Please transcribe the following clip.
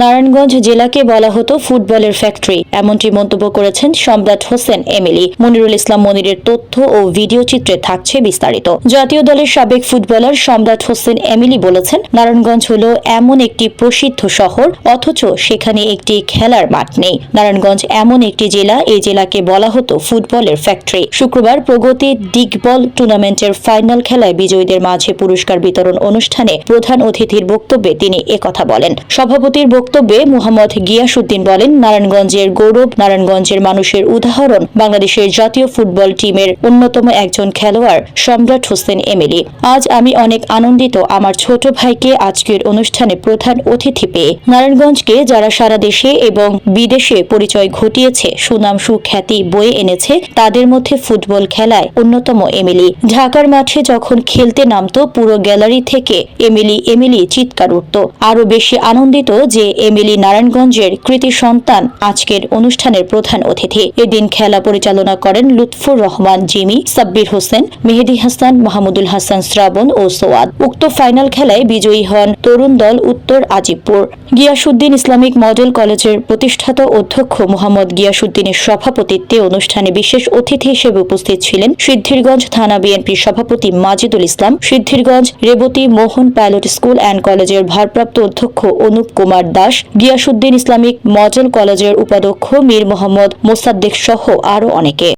নারায়ণগঞ্জ জেলাকে বলা হতো ফুটবলের ফ্যাক্টরি। এমনটি মন্তব্য করেছেন সম্রাট হোসেন এমিলি। মনিরুল ইসলাম মনিরের তথ্য ও ভিডিও চিত্রে থাকছে বিস্তারিত। জাতীয় দলের সাবেক ফুটবলার সম্রাট হোসেন এমিলি বলেছেন, নারায়ণগঞ্জ হল এমন একটি প্রসিদ্ধ শহর, অথচ সেখানে একটি খেলার মাঠ নেই। নারায়ণগঞ্জ এমন একটি জেলা, এই জেলাকে বলা হতো ফুটবলের ফ্যাক্টরি। শুক্রবার প্রগতি ডিগবল টুর্নামেন্টের ফাইনাল খেলায় বিজয়ীদের মাঝে পুরস্কার বিতরণ অনুষ্ঠানে প্রধান অতিথির বক্তব্যে তিনি একথা বলেন। সভাপতির বক্তব্যে মোহাম্মদ গিয়াসুদ্দিন বলেন, নারায়ণগঞ্জের গৌরব, নারায়ণগঞ্জের মানুষের উদাহরণ, বাংলাদেশের জাতীয় ফুটবল টিমের অন্যতম একজন খেলোয়াড়, সম্রাট হোসেন এমিলি। আজ আমি অনেক আনন্দিত আমার ছোট ভাইকে আজকের অনুষ্ঠানে প্রধান অতিথি পেয়ে। নারায়ণগঞ্জকে যারা সারা দেশে এবং বিদেশে পরিচয় ঘটিয়েছে, সুনাম সুখ্যাতি বয়ে এনেছে, তাদের মধ্যে ফুটবল খেলায় অন্যতম এমিলি। ঢাকার মাঠে যখন খেলতে নামতো, পুরো গ্যালারি থেকে এমিলি এমিলি চিৎকার উঠত। আরও বেশি আনন্দিত যে এমিলি নারায়ণগঞ্জের কৃতি সন্তান আজকের অনুষ্ঠানের প্রধান অতিথি। এদিন খেলা পরিচালনা করেন লুৎফুর রহমান, জিমি, সাব্বির হোসেন, মেহেদি হাসান, মাহমুদুল হাসান শ্রাবণ ও সোয়াদ। উক্ত ফাইনাল খেলায় বিজয়ী হন তরুণ দল উত্তর আজিবপুর। গিয়াসুদ্দিন ইসলামিক মডেল কলেজের প্রতিষ্ঠাতা অধ্যক্ষ মোহাম্মদ গিয়াসুদ্দিনের সভাপতিত্বে অনুষ্ঠানে বিশেষ অতিথি হিসেবে উপস্থিত ছিলেন সিদ্ধিরগঞ্জ থানা বিএনপির সভাপতি Majidul Islam, Siddhirganj Rebati Mohan pilot school and কলেজের ভারপ্রাপ্ত অধ্যক্ষ অনুপ কুমার দাস গিয়াসুদ্দিন ইসলামিক মডেল কলেজের উপাধ্যক্ষ মীর মোহাম্মদ মোসাদ্দেক সহ আরও অনেকে।